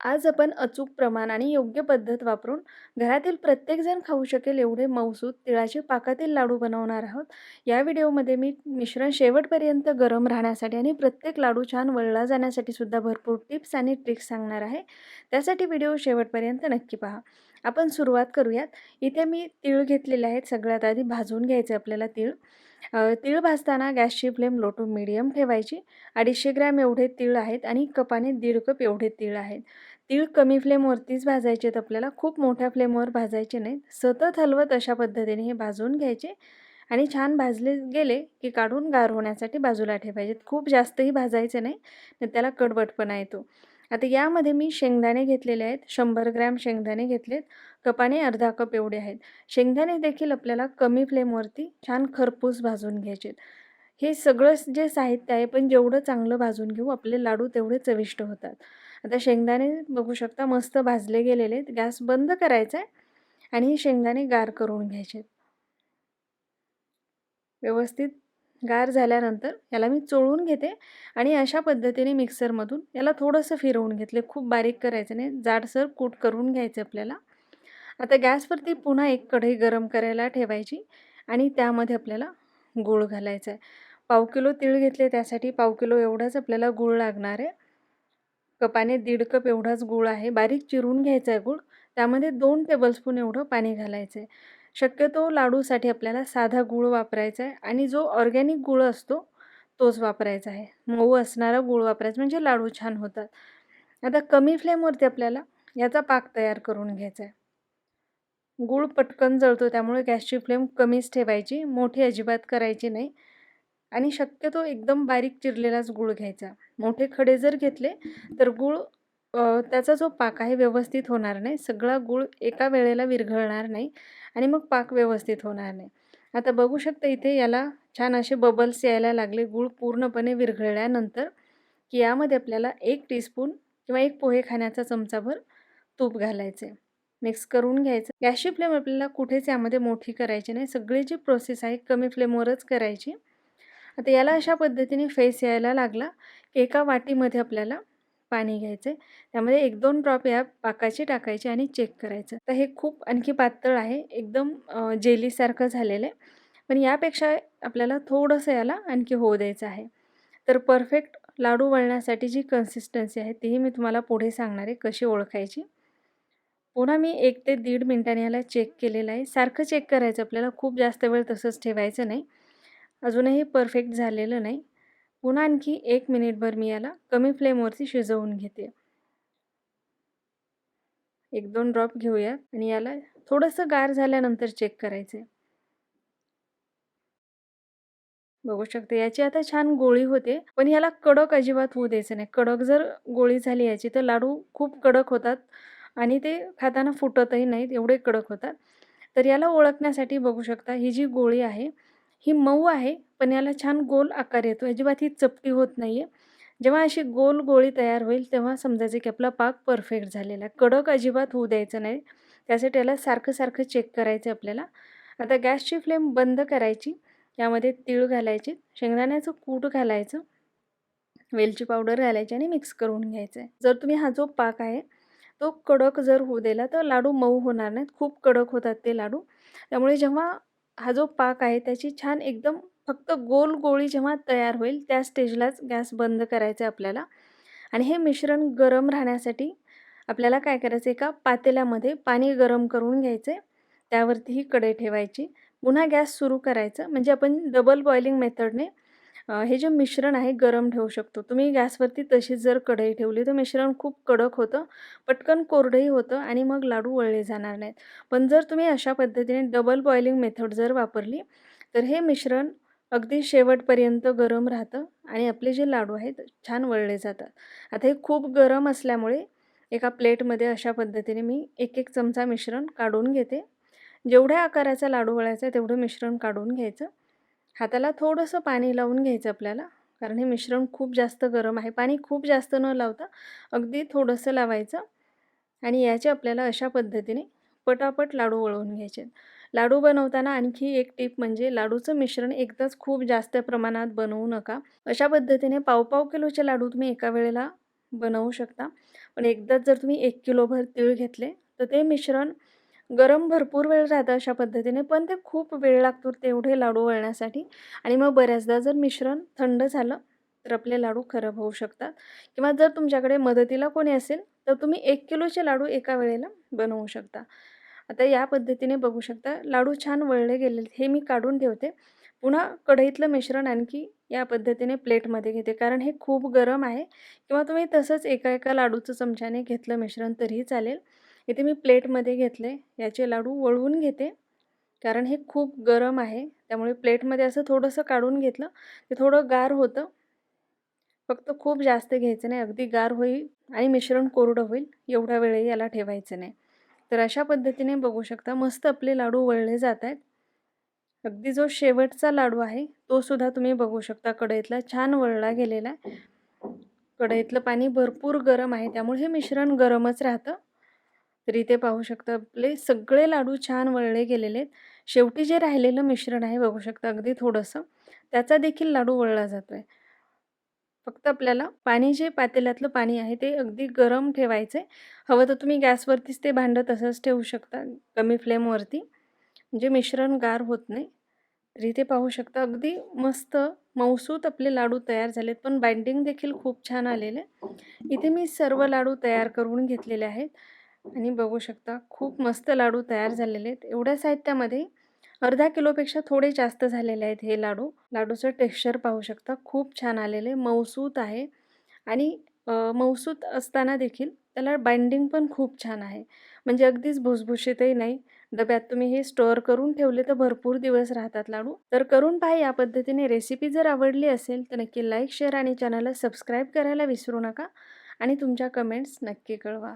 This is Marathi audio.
आज आपण अचूक प्रमाण आणि योग्य पद्धत वापरून घरातील प्रत्येकजण खाऊ शकेल एवढे मौसूद तिळाचे पाकातील लाडू बनवणार आहोत. या व्हिडिओमध्ये मी मिश्रण शेवटपर्यंत गरम राहण्यासाठी आणि प्रत्येक लाडू छान वळला जाण्यासाठी सुद्धा भरपूर टिप्स आणि ट्रिक्स सांगणार आहे. त्यासाठी व्हिडिओ शेवटपर्यंत नक्की पहा. आपण सुरुवात करूयात. इथे मी तीळ घेतलेले आहेत. सगळ्यात आधी भाजून घ्यायचे आपल्याला तीळ. तीळ भाजताना गॅसची फ्लेम लो टू मिडियम ठेवायची. अडीचशे ग्रॅम एवढे तीळ आहेत आणि कपाने दीड कप एवढे तीळ आहेत. तीळ कमी फ्लेमवरतीच भाजायचे आहेत आपल्याला. खूप मोठ्या फ्लेमवर भाजायचे नाहीत. सतत हलवत अशा पद्धतीने हे भाजून घ्यायचे आणि छान भाजले गेले की काढून गार होण्यासाठी बाजूला ठेवायचे खूप जास्तही भाजायचे नाही त्याला कडवटपणा येतो. आता यामध्ये मी शेंगदाणे घेतलेले आहेत. शंभर ग्रॅम शेंगदाणे घेतलेत. कपाने अर्धा कप एवढे आहेत. शेंगदाणे देखील आपल्याला कमी फ्लेमवरती छान खरपूस भाजून घ्यायचे हे सगळं जे साहित्य आहे पण जेवढं चांगलं भाजून घेऊ आपले लाडू तेवढे चविष्ट होतात. आता शेंगदाणे बघू शकता मस्त भाजले गेलेले आहेत. गॅस बंद करायचा आहे आणि हे शेंगदाणे गार करून घ्यायचे व्यवस्थित गार झाल्यानंतर याला मी चोळून घेते आणि अशा पद्धतीने मिक्सरमधून याला थोडंसं फिरवून घेतले. खूप बारीक करायचं नाही जाडसर कूट करून घ्यायचं आपल्याला. आता गॅसवरती पुन्हा एक कढई गरम करायला ठेवायची आणि त्यामध्ये आपल्याला गूळ घालायचा आहे पाव किलो तीळ घेतले त्यासाठी पाव किलो एवढाच आपल्याला गूळ लागणार आहे. कपाने दीड कप एवढाच गूळ आहे. बारीक चिरून घ्यायचा आहे गूळ. त्यामध्ये दोन टेबलस्पून एवढं पाणी घालायचं आहे शक्यतो लाडूसाठी आपल्याला साधा गूळ वापरायचा आहे आणि जो ऑर्गॅनिक गूळ असतो तोच वापरायचा आहे. मऊ असणारा गूळ वापरायचा म्हणजे लाडू छान होतात. आता कमी फ्लेमवरती आपल्याला याचा पाक तयार करून घ्यायचा आहे. गूळ पटकन जळतो त्यामुळे गॅसची फ्लेम कमीच ठेवायची मोठी अजिबात करायची नाही आणि शक्यतो एकदम बारीक चिरलेलाच गूळ घ्यायचा. मोठे खडे जर घेतले तर गूळ त्याचा जो पाक आहे व्यवस्थित होणार नाही. सगळा गूळ एका वेळेला विरघळणार नाही आणि मग पाक व्यवस्थित होणार नाही. आता बघू शकता इथे याला छान असे बबल्स यायला लागले. गूळ पूर्णपणे विरघळल्यानंतर की यामध्ये आपल्याला एक टीस्पून किंवा एक पोहे खाण्याचा चमचाभर तूप घालायचे. मिक्स करून घ्यायचं. गॅसची फ्लेम आपल्याला कुठेच यामध्ये मोठी करायची नाही. सगळी जी प्रोसेस आहे कमी फ्लेमवरच करायची. आता याला अशा पद्धतीने फेस यायला लागला. की एका वाटीमध्ये आपल्याला पाणी घ्यायचं. आहे त्यामध्ये एक दोन ड्रॉप या पाकाचे टाकायचे आणि चेक करायचं. तर हे खूप आणखी पातळ आहे. एकदम जेलीसारखं झालेलं आहे. पण यापेक्षा आपल्याला थोडंसं याला आणखी होऊ द्यायचं आहे. तर परफेक्ट लाडू वळण्यासाठी जी कन्सिस्टन्सी आहे तीही मी तुम्हाला पुढे सांगणार आहे कशी ओळखायची. पुन्हा मी एक ते दीड मिनटाने याला चेक केलेलं आहे. सारखं चेक करायचं. आपल्याला खूप जास्त वेळ तसंच ठेवायचं नाही. अजूनही परफेक्ट झालेलं नाही. पुन्हा आणखी एक मिनिटभर मी याला कमी फ्लेमवरती शिजवून घेते. एक दोन ड्रॉप घेऊया आणि याला थोडंसं गार झाल्यानंतर चेक करायचे. बघू शकते याची आता छान गोळी होते पण याला कडक अजिबात होऊ द्यायचं नाही. कडक जर गोळी झाली याची तर लाडू खूप कडक होतात आणि ते खाताना फुटतही नाहीत एवढे कडक होतात. तर याला ओळखण्यासाठी बघू शकता ही जी गोळी आहे ही मऊ आहे पण याला छान गोल आकार येतो. अजिबात ही चपटी होत नाही आहे जेव्हा अशी गोल गोळी तयार होईल तेव्हा समजायचं की आपला पाक परफेक्ट झालेला आहे. कडक अजिबात होऊ द्यायचं नाही. त्यासाठी याला सारखं सारखं चेक करायचं आपल्याला. आता गॅसची फ्लेम बंद करायची. यामध्ये तीळ घालायचे. शेंगदाण्याचं कूट घालायचं. वेलची पावडर घालायची आणि मिक्स करून घ्यायचं आहे जर तुम्ही हा जो पाक आहे तो कडक जर होऊ दिला तर लाडू मऊ होणार नाहीत. खूप कडक होतात ते लाडू. त्यामुळे जेव्हा हा जो पाक आहे त्याची छान एकदम फक्त गोल गोळी जेव्हा तयार होईल त्या स्टेजलाच गॅस बंद करायचा आहे आपल्याला. आणि हे मिश्रण गरम राहण्यासाठी आपल्याला काय करायचं एका पातेल्यामध्ये पाणी गरम करून घ्यायचं आहे त्यावरती ही कढई ठेवायची. पुन्हा गॅस सुरू करायचं. म्हणजे आपण डबल बॉइलिंग मेथडने हे जे मिश्रण आहे गरम ठेवू शकतो. तुम्ही गॅसवरती तशीच जर कढई ठेवली तर मिश्रण खूप कडक होतं पटकन कोरडंही होतं आणि मग लाडू वळले जाणार नाहीत. पण जर तुम्ही अशा पद्धतीने डबल बॉइलिंग मेथड जर वापरली तर हे मिश्रण अगदी शेवटपर्यंत गरम राहतं आणि आपले जे लाडू आहेत छान वळले जातात. आता हे खूप गरम असल्यामुळे एका प्लेटमध्ये अशा पद्धतीने मी एक एक चमचा मिश्रण काढून घेते. जेवढ्या आकाराचा लाडू वळायचा आहे तेवढं मिश्रण काढून घ्यायचं. हाताला थोडंसं पाणी लावून घ्यायचं आपल्याला कारण हे मिश्रण खूप जास्त गरम आहे. पाणी खूप जास्त न लावता अगदी थोडंसं लावायचं आणि याचे आपल्याला अशा पद्धतीने पटापट लाडू वळवून घ्यायचे. लाडू बनवताना आणखी एक टीप म्हणजे लाडूचं मिश्रण एकदाच खूप जास्त प्रमाणात बनवू नका. अशा पद्धतीने पाव पाव किलोचे लाडू तुम्ही एका वेळेला बनवू शकता. पण एकदाच जर तुम्ही एक किलोभर तीळ घेतले तर ते मिश्रण गरम भरपूर वेळ राहतं अशा पद्धतीने पण ते खूप वेळ लागतो तेवढे लाडू वळण्यासाठी. आणि मग बऱ्याचदा जर मिश्रण थंड झालं तर आपले लाडू खराब होऊ शकतात. किंवा जर तुमच्याकडे मदतीला कोणी असेल तर तुम्ही एक किलोचे लाडू एका वेळेला बनवू शकता. आता या पद्धतीने बघू शकता लाडू छान वळले गेले हे मी काढून ठेवते. पुन्हा कढईतलं मिश्रण आणखी या पद्धतीने प्लेटमध्ये घेते कारण हे खूप गरम आहे. किंवा तुम्ही तसंच एका एका लाडूचं चमच्याने घेतलं मिश्रण तरीही चालेल. इथे मी प्लेटमध्ये घेतले. याचे लाडू वळवून घेते. कारण हे खूप गरम आहे. त्यामुळे प्लेटमध्ये असं थोडंसं काढून घेतलं. ते थोडं गार होतं. फक्त खूप जास्त घ्यायचं नाही. अगदी गार होईल आणि मिश्रण कोरडं होईल. एवढा वेळही याला ठेवायचं नाही. तर अशा पद्धतीने बघू शकता मस्त आपले लाडू वळले जात आहेत. अगदी जो शेवटचा लाडू आहे तो सुद्धा तुम्ही बघू शकता. कढईतला छान वळला गेलेला आहे. कढईतलं पाणी भरपूर गरम आहे. त्यामुळे हे मिश्रण गरमच राहतं. तर इथे पाहू शकता आपले सगळे लाडू छान वळले गेलेले आहेत. शेवटी जे राहिलेलं मिश्रण आहे बघू शकता अगदी थोडंसं त्याचा देखील लाडू वळला जातो आहे फक्त आपल्याला पाणी जे पातेल्यातलं पाणी आहे ते अगदी गरम ठेवायचं आहे हवं तर तुम्ही गॅसवरतीच ते भांडं तसंच ठेवू शकता कमी फ्लेमवरती. म्हणजे मिश्रण गार होत नाही. तर इथे पाहू शकता अगदी मस्त मौसूत आपले लाडू तयार झालेत. पण बाइंडिंग देखील खूप छान आलेले इथे मी सर्व लाडू तयार करून घेतलेले आहेत. आणि बघू शकता खूप मस्त लाडू तयार झालेले आहेत. एवढ्या साहित्यामध्ये अर्धा किलोपेक्षा थोडे जास्त झालेले आहेत हे लाडू. लाडूचं टेक्स्चर पाहू शकता खूप छान आलेले मऊसूत आहे. आणि मऊसूत असताना देखील त्याला बाइंडिंग पण खूप छान आहे. म्हणजे अगदीच भुसभुशीतही नाही. डब्यात तुम्ही हे स्टोअर करून ठेवले तर भरपूर दिवस राहतात लाडू. तर करून पहा या पद्धतीने रेसिपी जर आवडली असेल तर नक्की लाईक शेअर आणि चॅनलला सबस्क्राईब करायला विसरू नका. आणि तुमच्या कमेंट्स नक्की कळवा.